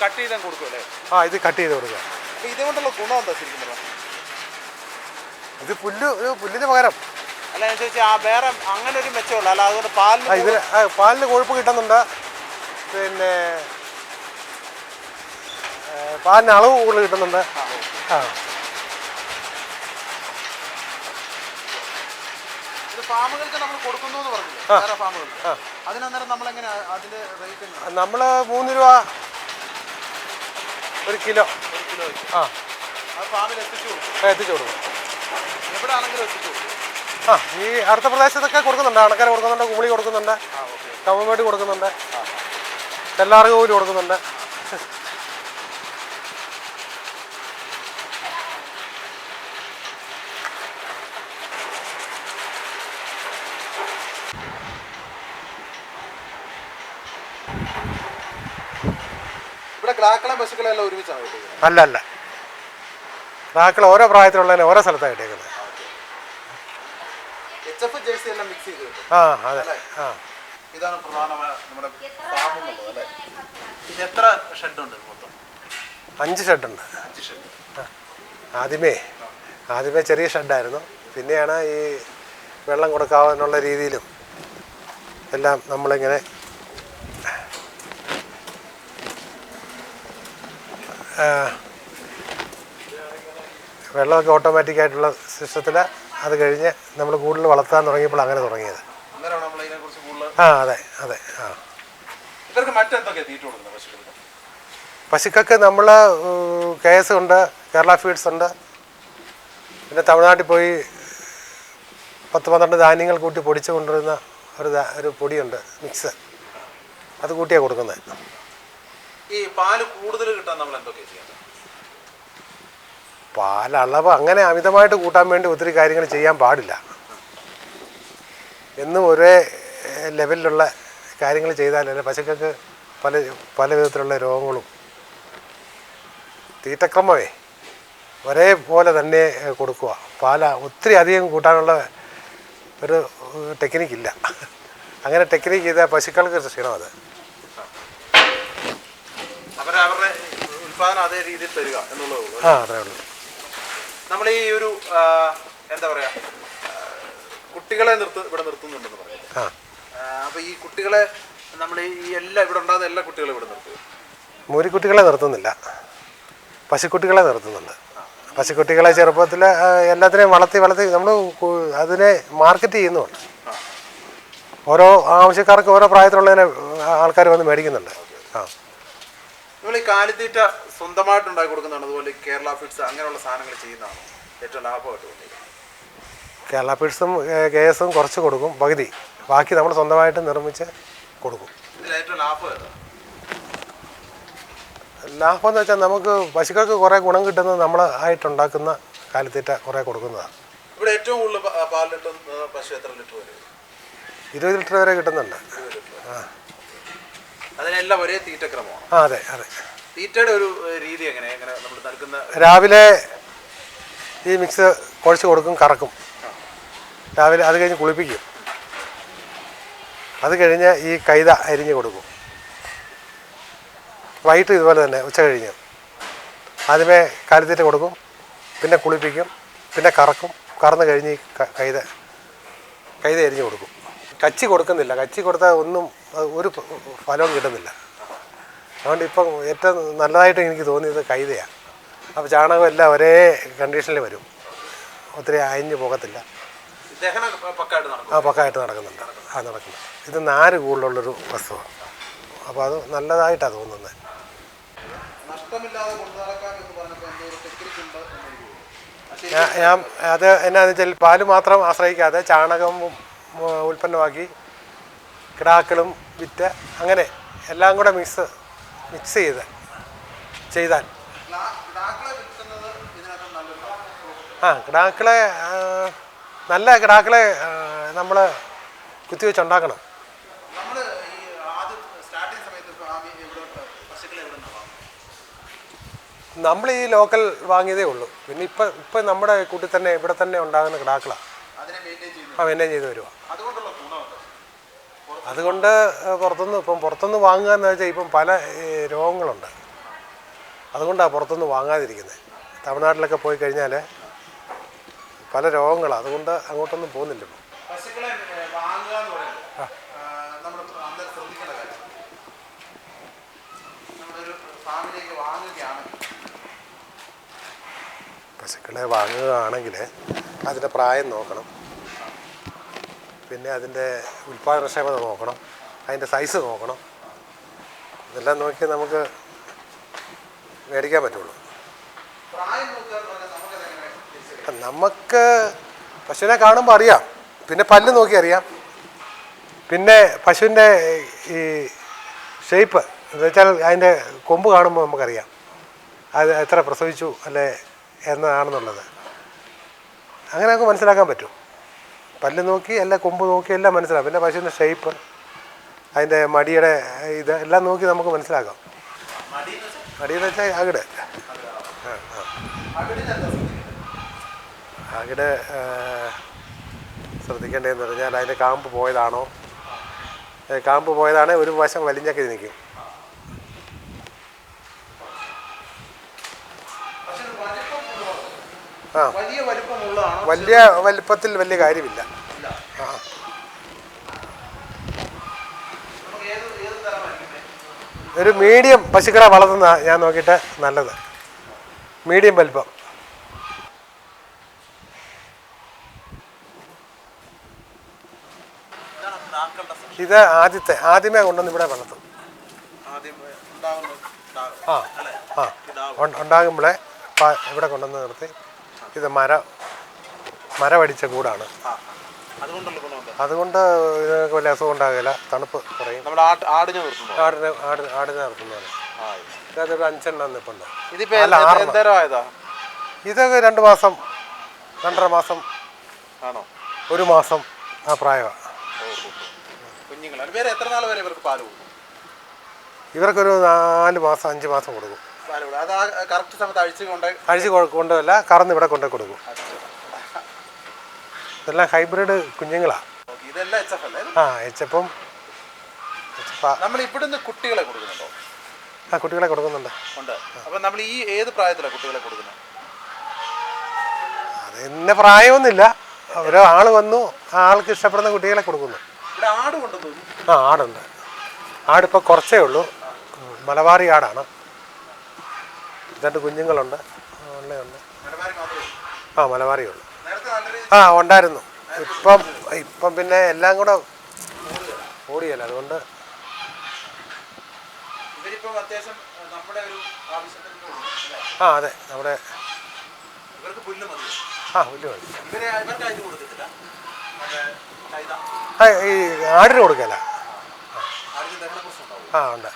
Cut ചെയ്താൽ കൊടുക്കുമല്ലേ ആ ഇത് കട്ട് ചെയ്ത് കൊടുക്കുക അപ്പൊ ഇതുകൊണ്ടുള്ള ഗുണം എന്താ ശരിക്കും പറഞ്ഞാൽ ഇത് പുല്ല് ഒരു പുല്ലിന് പകരം. അല്ല ഞാൻ ചോദിച്ചാൽ ആ വേറെ അങ്ങനെ ഒരു മെച്ചമുള്ള അല്ല അതുകൊണ്ട് പാലിന് ആ ഇതിന് ആ, പാലിന് കൊഴുപ്പ് കിട്ടുന്നുണ്ട്. പിന്നെ ഏ, പാലിന് അളവ് കൂടുതൽ കിട്ടുന്നുണ്ട്. ആ ഇത് ഫാമുകൾക്ക് നമ്മൾ കൊടുക്കുന്നു എന്ന് പറഞ്ഞില്ലേ? വേറെ ഫാമുകൾക്ക്. അതിനന്നേരം നമ്മൾ എങ്ങനെ അതിന്റെ റേറ്റ് നമ്മൾ മൂന്ന് രൂപ ഒരു കിലോ. ഒരു കിലോ വെച്ച് ആ. അത് ഫാമിൽ എത്തിച്ചു കൊടുക്കും. ആ, എത്തിച്ചു കൊടുക്കും എവിടെ ആണെങ്കിലും എത്തിച്ചു കൊടുക്കും ആ ഈ അടുത്ത പ്രദേശത്തൊക്കെ കൊടുക്കുന്നുണ്ട്. അണക്കര കൊടുക്കുന്നുണ്ട് കുമളി കൊടുക്കുന്നുണ്ട് കമ്മമേട്ട് കൊടുക്കുന്നുണ്ട് എല്ലാവർക്കും കൂലി കൊടുക്കുന്നുണ്ട് ഇവിടെ ക്ലാക്കളെ പശുക്കളെ എല്ലാം ഒരുമിച്ചാണ് കിട്ടുന്നത് അല്ല അല്ല. പ്രാക്കൾ ഓരോ പ്രായത്തിലുള്ളതിനെ ഓരോ സ്ഥലത്താണ് ചെയ്ത് ആ അതെ. ആ. ഇതാണ് പ്രധാനമായ നമ്മുടെ ഇത് എത്ര ഷെഡ് ഉണ്ട് മൊത്തം? അഞ്ച് ഷെഡുണ്ട്. അഞ്ച് ഷെഡ്. ആദ്യമേ ആദ്യമേ ചെറിയ ഷെഡായിരുന്നു. പിന്നെയാണ് ഈ വെള്ളം കൊടുക്കാവുന്നുള്ള രീതിയിലും എല്ലാം നമ്മളിങ്ങനെ വെള്ളമൊക്കെ ഓട്ടോമാറ്റിക് ആയിട്ടുള്ള സിസ്റ്റത്തിൽ അത് കഴിഞ്ഞ് നമ്മൾ കൂടുതൽ വളർത്താൻ തുടങ്ങിയപ്പോൾ അങ്ങനെ തുടങ്ങിയത്. ആ അതെ അതെ ആ. പശുക്കൾക്ക്? നമ്മൾ കെ എസ് ഉണ്ട് കേരള ഫീഡ്സ് ഉണ്ട്. പിന്നെ തമിഴ്നാട്ടിൽ പോയി പത്ത് പന്ത്രണ്ട് ധാന്യങ്ങൾ കൂട്ടി പൊടിച്ച് കൊണ്ടുവരുന്ന ഒരു ഒരു പൊടിയുണ്ട് മിക്സ്. അത് കൂട്ടിയാണ് കൊടുക്കുന്നത്. ഈ പാൽ കൂടുതൽ കിട്ടാൻ നമ്മൾ എന്തൊക്കെ ചെയ്യണം? പാലളവ് അങ്ങനെ അമിതമായിട്ട് കൂട്ടാൻ വേണ്ടി ഒത്തിരി കാര്യങ്ങൾ ചെയ്യാൻ പാടില്ല. എന്നും ഒരേ ലെവലിലുള്ള കാര്യങ്ങൾ ചെയ്താലല്ലേ പശുക്കൾക്ക് പല പല വിധത്തിലുള്ള രോഗങ്ങളും. തീറ്റക്രമമേ ഒരേപോലെ തന്നെ കൊടുക്കുക. പാല ഒത്തിരി അധികം കൂട്ടാനുള്ള ഒരു ടെക്നിക്കില്ല അങ്ങനെ ടെക്നിക്ക് ചെയ്താൽ പശുക്കൾക്ക് ക്ഷീണം അത് ഉൽപാദനം അതേ രീതിയിൽ തരിക എന്നുള്ളതേ ഉള്ളൂ ആ അത്രേ ഉള്ളൂ. നമ്മൾ ഈ ഒരു എന്താ പറയാ കുട്ടികളെ നിർത്ത് ഇവിടെ നിർത്തുന്നുണ്ടെന്ന് പറയാം ആ. അപ്പൊ ഈ കുട്ടികളെ നമ്മൾ ഈ എല്ലാ ഇവിടെ ഉണ്ടാകുന്ന എല്ലാ കുട്ടികളും ഇവിടെ നിർത്തും മൂരിക്കുട്ടികളെ നിർത്തുന്നില്ല. പശുക്കുട്ടികളെ നിർത്തുന്നുണ്ട്. പശുക്കുട്ടികളെ ചെറുപ്പത്തിൽ എല്ലാത്തിനെയും വളർത്തി വളർത്തി നമ്മൾ അതിനെ മാർക്കറ്റ് ചെയ്യുന്നുണ്ട്. ഓരോ ആവശ്യക്കാർക്ക് ഓരോ പ്രായത്തിലുള്ളതിനെ ആൾക്കാർ വന്ന് മേടിക്കുന്നുണ്ട്. ആ. നമ്മൾ ഈ കാലിത്തീറ്റ സ്വന്തമായിട്ട് ഉണ്ടാക്കി കൊടുക്കുന്നതാണ്. അതുപോലെ കേരള ഫിഡ്സ് അങ്ങനെയുള്ള സാധനങ്ങൾ ചെയ്യുന്നതാണ് ഏറ്റവും ലാഭമായിട്ട് തോന്നിയത് കേരള ഫിഡ്സും കെ എസും കുറച്ച് കൊടുക്കും. പകുതി. ബാക്കി നമ്മൾ സ്വന്തമായിട്ട് നിർമ്മിച്ച് കൊടുക്കും. ഇതിൽ ഏറ്റവും ലാഭം ഏതാ? ലാഭം എന്ന് വെച്ചാൽ നമുക്ക് പശുക്കൾക്ക് കുറേ ഗുണം കിട്ടുന്നത് നമ്മൾ ആയിട്ടുണ്ടാക്കുന്ന കാലിത്തീറ്റ കുറേ കൊടുക്കുന്നതാണ്. ഇവിടെ ഏറ്റവും കൂടുതൽ പാൽ കിട്ടുന്ന പശു എത്ര ലിറ്റർ വരും? ഇരുപത് ലിറ്റർ വരെ കിട്ടുന്നുണ്ട്. അതിനെല്ലാം ഒരേ തീറ്റക്രമമാണ്. ആ അതെ അതെ. തീറ്റയുടെ ഒരു രീതി എങ്ങനെ? എങ്ങനെ നമ്മൾ നൽകുന്ന രാവിലെ ഈ മിക്സ് കുഴച്ച് കൊടുക്കും കറക്കും. രാവിലെ അത് കഴിഞ്ഞ് കുളിപ്പിക്കും. അത് കഴിഞ്ഞ് ഈ കൈത അരിഞ്ഞ് കൊടുക്കും. വൈകിട്ട് ഇതുപോലെ തന്നെ ഉച്ച കഴിഞ്ഞ്. ആദ്യമേ കാലിത്തീറ്റ കൊടുക്കും പിന്നെ കുളിപ്പിക്കും പിന്നെ കറക്കും കറന്ന് കഴിഞ്ഞ് കൈത കൈത അരിഞ്ഞ് കൊടുക്കും. കച്ചി കൊടുക്കുന്നില്ല. കച്ചി കൊടുത്താൽ ഒന്നും അത് ഒരു ഫലവും കിട്ടുന്നില്ല. അതുകൊണ്ട് ഇപ്പം ഏറ്റവും നല്ലതായിട്ട് എനിക്ക് തോന്നിയത് കൈതയാണ് അപ്പോൾ ചാണകം എല്ലാം ഒരേ കണ്ടീഷനിൽ വരും. ഒത്തിരി അയഞ്ഞു പോകത്തില്ല. ആ പക്കായിട്ട് നടക്കുന്നുണ്ട്. ആ നടക്കുന്നുണ്ട്. ഇത് നാര് കൂടുതലുള്ളൊരു വസ്തുവാണ് അപ്പോൾ അത് നല്ലതായിട്ടാണ് തോന്നുന്നത്. ഞാൻ അത് എന്നാന്ന് വെച്ചാൽ പാൽ മാത്രം ആശ്രയിക്കാതെ ചാണകം ഉൽപ്പന്നമാക്കി കിടാക്കളും വിറ്റ് അങ്ങനെ എല്ലാം കൂടെ മിക്സ് മിക്സ് ചെയ്ത് ചെയ്താൽ. ആ കിടാക്കളെ നല്ല കിടാക്കളെ നമ്മൾ കുത്തിവെച്ചുണ്ടാക്കണം നമ്മൾ ഈ ലോക്കൽ വാങ്ങിയതേ ഉള്ളൂ. പിന്നെ ഇപ്പം ഇപ്പം നമ്മുടെ കൂട്ടിൽ തന്നെ ഇവിടെ തന്നെ ഉണ്ടാകുന്ന കിടാക്കളാണ് ആ മെയിന്റെയിൻ ചെയ്ത് വരുവാ. അതുകൊണ്ട് പുറത്തുനിന്ന് ഇപ്പം പുറത്തുനിന്ന് വാങ്ങുക എന്ന് വെച്ചാൽ ഇപ്പം പല രോഗങ്ങളുണ്ട്. അതുകൊണ്ടാണ് പുറത്തുനിന്ന് വാങ്ങാതിരിക്കുന്നത് തമിഴ്നാട്ടിലൊക്കെ പോയി കഴിഞ്ഞാൽ പല രോഗങ്ങളാണ് അതുകൊണ്ട് അങ്ങോട്ടൊന്നും പോകുന്നില്ല ഇപ്പം. പശുക്കളെ വാങ്ങുകയാണെങ്കിൽ അതിന്റെ പ്രായം നോക്കണം. പിന്നെ അതിന്റെ ഉൽപാദനക്ഷമത നോക്കണം അതിന്റെ സൈസ് നോക്കണം. ഇതെല്ലാം നോക്കി നമുക്ക് മേടിക്കാൻ പറ്റുള്ളൂ. നമുക്ക് പശുവിനെ കാണുമ്പോൾ അറിയാം. പിന്നെ പല്ല് നോക്കി അറിയാം. പിന്നെ പശുവിന്റെ ഈ ഷേപ്പ് എന്ന് വെച്ചാൽ അതിന്റെ കൊമ്പ് കാണുമ്പോൾ നമുക്കറിയാം. അത് എത്ര പ്രസവിച്ചു അല്ലേ എന്നാണെന്നുള്ളത്. അങ്ങനെ നമുക്ക് മനസ്സിലാക്കാൻ പറ്റും. പല്ല് നോക്കി അല്ല കൊമ്പ് നോക്കി എല്ലാം മനസ്സിലാകും. പിന്നെ പശുവിന്റെ ഷേപ്പ് അതിന്റെ മടിയുടെ ഇത് എല്ലാം നോക്കി നമുക്ക് മനസ്സിലാക്കാം. മടിയെന്ന് വെച്ചാൽ അകിട്. അവിടെ ശ്രദ്ധിക്കേണ്ടതെന്ന് പറഞ്ഞാൽ അതിന്റെ കാമ്പ് പോയതാണോ? കാമ്പ് പോയതാണെങ്കിൽ ഒരു വശം വലിഞ്ഞൊക്കെ നിൽക്കും. ആ. വലിയ വലിപ്പമുള്ളതാണോ? വലിയ വലിപ്പത്തിൽ വലിയ കാര്യമില്ല. ആ. ഒരു മീഡിയം പശുക്കളെ വളർത്തുന്ന ഞാൻ നോക്കിയിട്ട് നല്ലത്. മീഡിയം വലിപ്പം. ഇത് ആദ്യത്തെ ആദ്യമേ കൊണ്ടുവന്ന് ഇവിടെ വളർത്തും. ആ ആ. ഉണ്ടാകുമ്പോഴേ ഇവിടെ കൊണ്ടുവന്ന് നിർത്തി. ഇത് മര മരവടിച്ച കൂടാണ്. അതുകൊണ്ട് ഇതിനൊക്കെ വലിയ അസുഖം ഉണ്ടാകില്ല. തണുപ്പ് കുറയും. ആടിനെ ആടിനെ ആട് ആടിനെ നിർത്തുന്നതാണ്. അതൊരു അഞ്ചെണ്ണം ആയതാ ഇതൊക്കെ രണ്ട് മാസം രണ്ടര മാസം ആണോ? ഒരു മാസം ആ പ്രായമാണ് കുഞ്ഞുങ്ങൾ ഇവർക്കൊരു നാല് മാസം അഞ്ച് മാസം കൊടുക്കും. അത് ആ കറക്റ്റ് സമയത്ത് അഴിച്ചു കൊണ്ട് അഴിച്ച് കറന്ന് ഇവിടെ കൊണ്ടു കൊടുക്കും. ഇതെല്ലാം ഹൈബ്രിഡ് കുഞ്ഞുങ്ങളാ. ഇതെല്ലാം എച്ച് എഫ് അല്ലേ? ആ എച്ചപ്പം നമ്മൾ ഇവിടുന്ന് കുട്ടികളെ കൊടുക്കുന്നുണ്ടോ? ആ കുട്ടികളെ കൊടുക്കുന്നുണ്ട്. ഉണ്ട്. അപ്പൊ നമ്മൾ ഈ ഏത് പ്രായത്തിലാണ് കുട്ടികളെ കൊടുക്കുന്നത്? അത് എന്നെ പ്രായമൊന്നുമില്ല. ഓരോ ആൾ വന്നു ആ ആൾക്ക് ഇഷ്ടപ്പെടുന്ന കുട്ടികളെ കൊടുക്കുന്നു. ആ ആടുണ്ട്. ആടിപ്പോൾ കുറച്ചേ ഉള്ളൂ. മലബാറി ആടാണ്. രണ്ട് കുഞ്ഞുങ്ങളുണ്ട്. മാത്രമേ ആ മലബാറി ഉള്ളു നേരത്തെ ആ ഉണ്ടായിരുന്നു. ഇപ്പം ഇപ്പം പിന്നെ എല്ലാം കൂടെ ഓടിയല്ല അതുകൊണ്ട് ആ അതെ നമ്മുടെ ഇവർക്ക് പുല്ല് മതി. ആ ആ ഈ ആടിന് കൊടുക്കല. ആടിന് ദഹന ആ ഉണ്ട്.